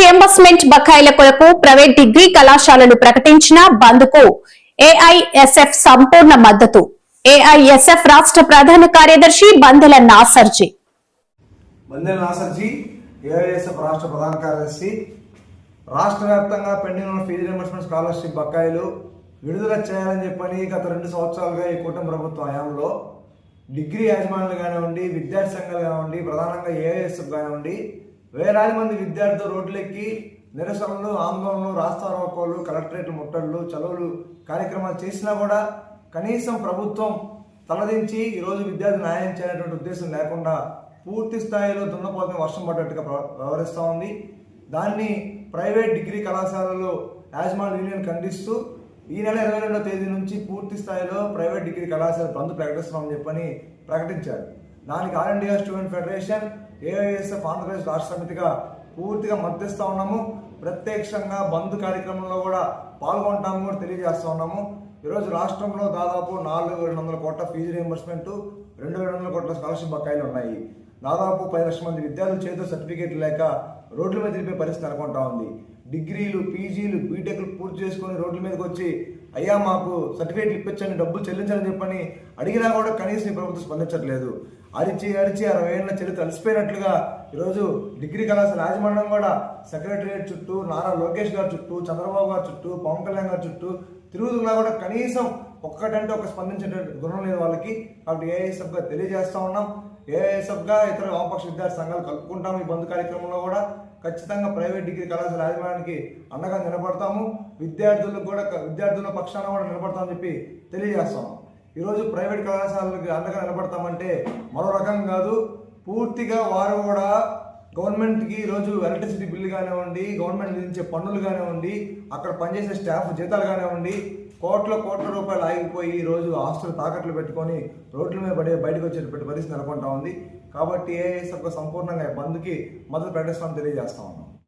Reimbursement బకాయిల కొరకు private degree కళాశాలలు ప్రకటించిన బంద్కు ఏఐఎస్ఎఫ్ సంపూర్ణ మద్దతు. ఏఐఎస్ఎఫ్ రాష్ట్ర ప్రధాన కార్యదర్శి బందెల నాసర్జీ. బందెల నాసర్జీ ఏఐఎస్ఎఫ్ రాష్ట్ర ప్రధాన కార్యదర్శి. రాష్ట్ర వ్యాప్తంగా పెండింగ్ ఉన్న ఫీజు రియంబర్స్మెంట్ స్కాలర్షిప్ బకాయిలు విడుదల చేయాలని చెప్పని గత రెండు సంవత్సరాలుగా ఈ కూటమి ప్రభుత్వ హయాంలో డిగ్రీ యజమానులు కానివ్వండి విద్యార్థి సంఘాలు కానివ్వండి ప్రధానంగా ఏఐఎస్ఎఫ్ కానివ్వండి వేలాది మంది విద్యార్థులు రోడ్లెక్కి నిరసనలు ఆందోళనలు రాస్తారోకోలు కలెక్టరేట్ ముట్టళ్ళు చదువులు కార్యక్రమాలు చేసినా కూడా కనీసం ప్రభుత్వం తలదించి ఈరోజు విద్యార్థి న్యాయం చేయనటువంటి ఉద్దేశం లేకుండా పూర్తి స్థాయిలో దున్నపోతని వర్షం పడ్డట్టుగా వ్యవహరిస్తూ ఉంది. దాన్ని ప్రైవేట్ డిగ్రీ కళాశాలలో యాజమాన్య యూనియన్ ఖండిస్తూ ఈ నెల ఇరవై రెండో తేదీ నుంచి పూర్తి స్థాయిలో ప్రైవేట్ డిగ్రీ కళాశాల బంద్ ప్రకటిస్తామని చెప్పని ప్రకటించారు. దానికి all India student federation AISF Andhra Pradesh రాష్ట్ర సమితిగా పూర్తిగా మద్దతిస్తూ ఉన్నాము. ప్రత్యక్షంగా బంద్ కార్యక్రమంలో కూడా పాల్గొంటాము కూడా తెలియజేస్తూ ఉన్నాము. ఈరోజు రాష్ట్రంలో దాదాపు నాలుగు రెండు వందల కోట్ల ఫీజు రియంబర్స్మెంట్ రెండు రెండు వందల కోట్ల స్కాలర్షిప్ బకాయిలు ఉన్నాయి. దాదాపు పది లక్షల మంది విద్యార్థులు చేతిలో సర్టిఫికేట్ లేక రోడ్ల మీద తిరిపే పరిస్థితి నెలకొంటా ఉంది. డిగ్రీలు పీజీలు బీటెక్లు పూర్తి చేసుకొని రోడ్ల మీదకి వచ్చి అయ్యా మాకు సర్టిఫికేట్ ఇప్పించండి డబ్బులు చెల్లించని చెప్పని అడిగినా కూడా కనీసం ఈ ప్రభుత్వం స్పందించట్లేదు. అరిచి అరిచి అరవై ఏళ్ళ చరిత్ర అలసిపోయినట్లుగా ఈరోజు డిగ్రీ కళాశాల రాజమండ్రం కూడా సెక్రటరియట్ చుట్టూ నారా లోకేష్ గారి చుట్టూ చంద్రబాబు గారి చుట్టూ పవన్ కళ్యాణ్ గారి చుట్టూ తిరుగుతున్నా కూడా కనీసం ఒక్కటంటే ఒక స్పందించే గుణం లేదు వాళ్ళకి. కాబట్టి ఏఐఎస్ఎఫ్గా తెలియజేస్తా ఉన్నాం. ఏఐఎస్ఎఫ్గా ఇతర వామపక్ష విద్యార్థి సంఘాలు కలుపుకుంటాం ఈ బంధు కార్యక్రమంలో కూడా. ఖచ్చితంగా ప్రైవేట్ డిగ్రీ కళాశాల యాజమాన్యానికి అండగా నిలబడతాము. విద్యార్థులకు కూడా విద్యార్థుల పక్షాన కూడా నిలబడతామని చెప్పి తెలియజేస్తాము ఈరోజు ప్రైవేట్ కళాశాలలకు అండగా నిలబడతామంటే మరో రకం కాదు. పూర్తిగా వారు కూడా గవర్నమెంట్కి ఈరోజు ఎలక్ట్రిసిటీ బిల్లు కానివ్వండి గవర్నమెంట్ విధించే పన్నులు కానివ్వండి అక్కడ పనిచేసే స్టాఫ్ జీతాలు కానివ్వండి కోట్ల కోట్ల రూపాయలు ఆగిపోయి ఈరోజు ఆస్తులు తాకట్లు పెట్టుకొని రోడ్ల మీద పడే బయటకు వచ్చేటువంటి పరిస్థితి నెలకొంటా ఉంది. కాబట్టి ఏఎస్ సంపూర్ణంగా బంద్కి మద్దతు ప్రకటిస్తామని తెలియజేస్తా ఉన్నాం.